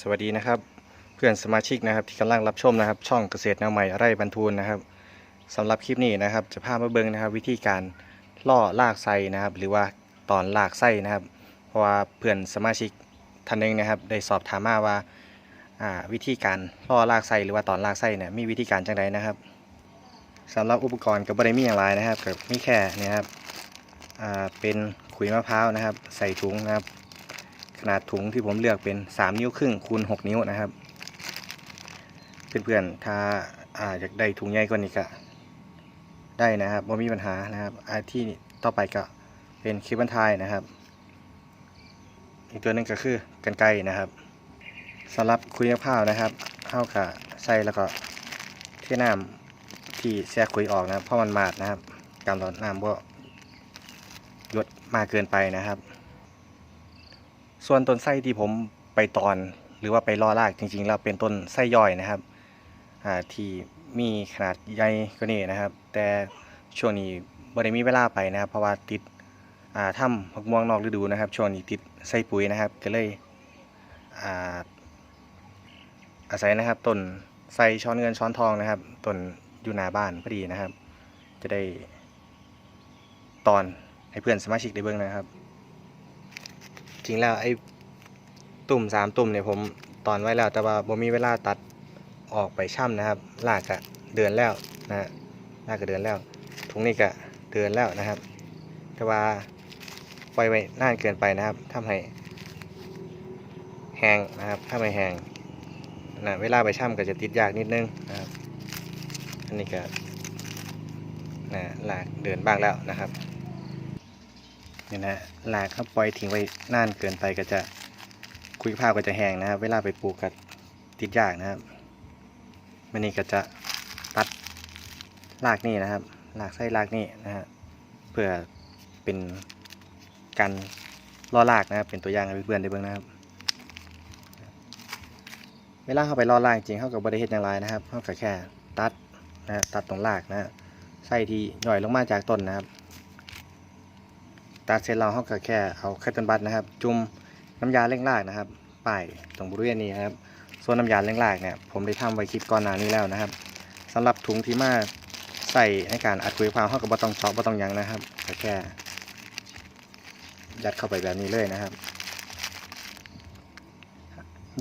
สวัสดีนะครับ เพื่อนสมาชิกนะครับที่กำลังรับชมนะครับ ช่องเกษตรแนวใหม่ไร่บรรทูนนะครับสำหรับคลิปนี้นะครับ จะพามาเบิ่งนะครับ วิธีการล่อลากไส้นะครับ หรือว่าตอนลากไส้นะครับ เพราะว่าเพื่อนสมาชิกท่านหนึงนะครับ ได้สอบถามมาว่าวิธีการล่อลากไส้หรือว่าตอนลากไส้เนี่ยมีวิธีการจังไดนะครับสำหรับอุปกรณ์ก็บ่ได้มีอย่างไรนะครับก็มีแค่นี่ครับเป็นขุยมะพร้าวนะครับ ใส่ถุงนะครับ ขนาดถุงที่ผมเลือกเป็น 3 นิ้วครึ่งคูณ6นิ้วนะครับ เพื่อนๆถ้าอาอยากได้ถุงใหญ่กว่านี้ก็ได้นะครับไม่มีปัญหานะครับอาที่ต่อไปก็เป็นคลิปบรรทายนะครับ อีกตัวหนึงก็คือกันไกนะครับสำหรับคุยมะพร้าวนะครับเข้ากับใส่แล้วก็เทน้ำที่แช่คุยออกนะเพราะมันมาดนะครับการร้อนน้ำก็ลดมากเกินไปนะครับ ส่วนต้นไส้ที่ผมไปตอนหรือว่าไปล่อรากจริงๆแล้วเป็นต้นไส้ย่อยนะครับที่มีขนาดใหญ่กว่านี้นะครับ แต่ช่วงนี้บ่ได้มีเวลาไปนะครับ เพราะว่าติดถ้ำพักม่วงนอกฤดูนะครับ ช่วงนี้ติดไส้ปุ๋ยนะครับ ก็เลยอาอาศัยนะครับต้นไส้ช้อนเงินช้อนทองนะครับต้นอยู่หน้าบ้านพอดีนะครับ จะได้ตอนให้เพื่อนสมาชิกได้เบิ่งนะครับ จริงแล้วไอ้ตุ่มสามตุ่มเนี่ยผมตอนไว้แล้ว แต่ว่าผมมีเวลาตัดออกไปช่ำนะครับลากกะเดือนแล้วนะลากกะเดือนแล้วถุงนี้กะเดือนแล้วนะครับ แต่ว่าปล่อยไว้นานเกินไปนะครับทำให้แห้งนะครับถ้าไม่แห้งนะเวลาไปช่ำก็จะติดยากนิดนึงนะครับ อันนี้ก็นะลากเดือนบ้างแล้วนะครับ นี่นะลากเขาปล่อยทิ้งไว้นานเกินไปก็จะคุยภาพก็จะแห้งนะครับ เวลาไปปลูกก็ติดยากนะครับมันนี่ก็จะตัดรากนี่นะครับรากไส้รากนี่นะฮะเพื่อเป็นการล่อรากนะครับ เป็นตัวอย่างให้เพื่อนๆได้เบิ่งนะครับ เวลาเข้าไปล่อรากจริงเข้ากับบริเฮ็ดอย่างไรนะครับเขาก็แค่ตัดนะตัดตรงรากนะฮะไส้ที่ย่อยลงมาจากต้นนะครับ ตัดเสร็จแล้วเราก็แค่เอาคัตเติลบัตนะครับ จุ่มน้ำยาเร่งรากนะครับป้ายตรงบริเวณนี้นะครับ ส่วนน้ำยาเร่งรากเนี่ยผมได้ทำไว้คลิปก่อนหน้านี้แล้วนะครับสำหรับถุงที่มาใส่ในการอัดคุยความเข้ากับบ่ต้องเจาะบ่ต้องยังนะครับก็แค่ ยัดเข้าไปแบบนี้เลยนะครับ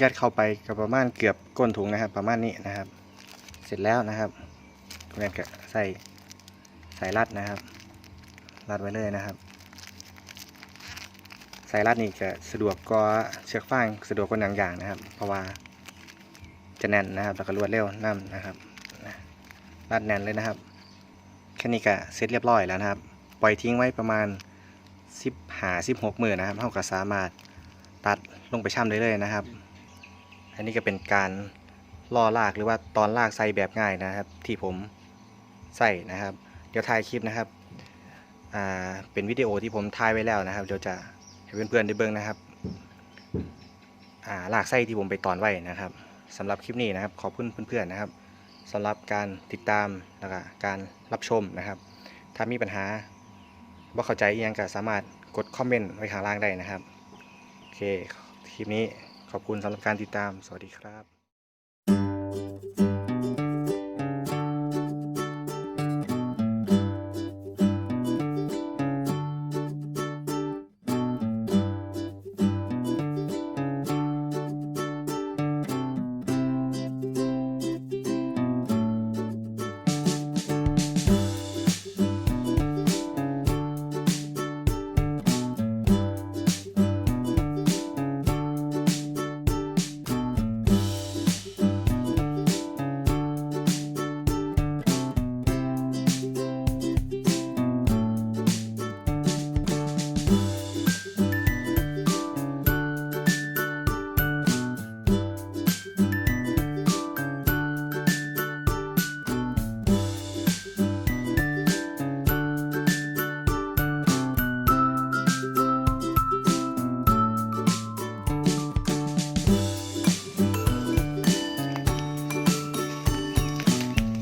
ยัดเข้าไปกับประมาณเกือบก้นถุงนะครับ ประมาณนี้นะครับ เสร็จแล้วนะครับตรงนี้ก็ใส่ใส่รัดนะครับ รัดไว้เลยนะครับ สายรัดนี่จะสะดวกกว่าเชือกฟางสะดวกกว่าหนังอย่างนะครับ เพราะว่าจะแน่นนะครับแล้วก็รวดเร็วน้ำนะครับรัดแน่นเลยนะครับแค่นี้ก็เสร็จเรียบร้อยแล้วนะครับ ปล่อยทิ้งไว้ประมาณ10หา16 มือนะครับเท่ากับสามารถตัดลงไปช่ำได้เลยนะครับ อันนี้ก็เป็นการล่อลากหรือว่าตอนลากใส่แบบง่ายนะครับ ที่ผมใส่นะครับ เดี๋ยวถ่ายคลิปนะครับเป็นวิดีโอที่ผมถ่ายไว้แล้วนะครับเดี๋ยวจะ ให้เพื่อนๆได้เบิ่งนะครับอ่าลากไส้ที่ผมไปตอนไว้นะครับสำหรับคลิปนี้นะครับ ขอบคุณเพื่อนๆนะครับสำหรับการติดตามแล้วก็การรับชมนะครับ ถ้ามีปัญหาว่าเข้าใจยังก็สามารถกดคอมเมนต์ไว้ข้างล่างได้นะครับ โอเค คลิปนี้ขอบคุณสำหรับการติดตาม สวัสดีครับ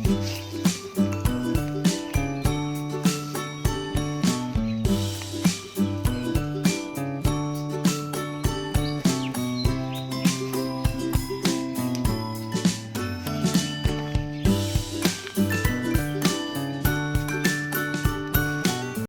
Mm-hmm.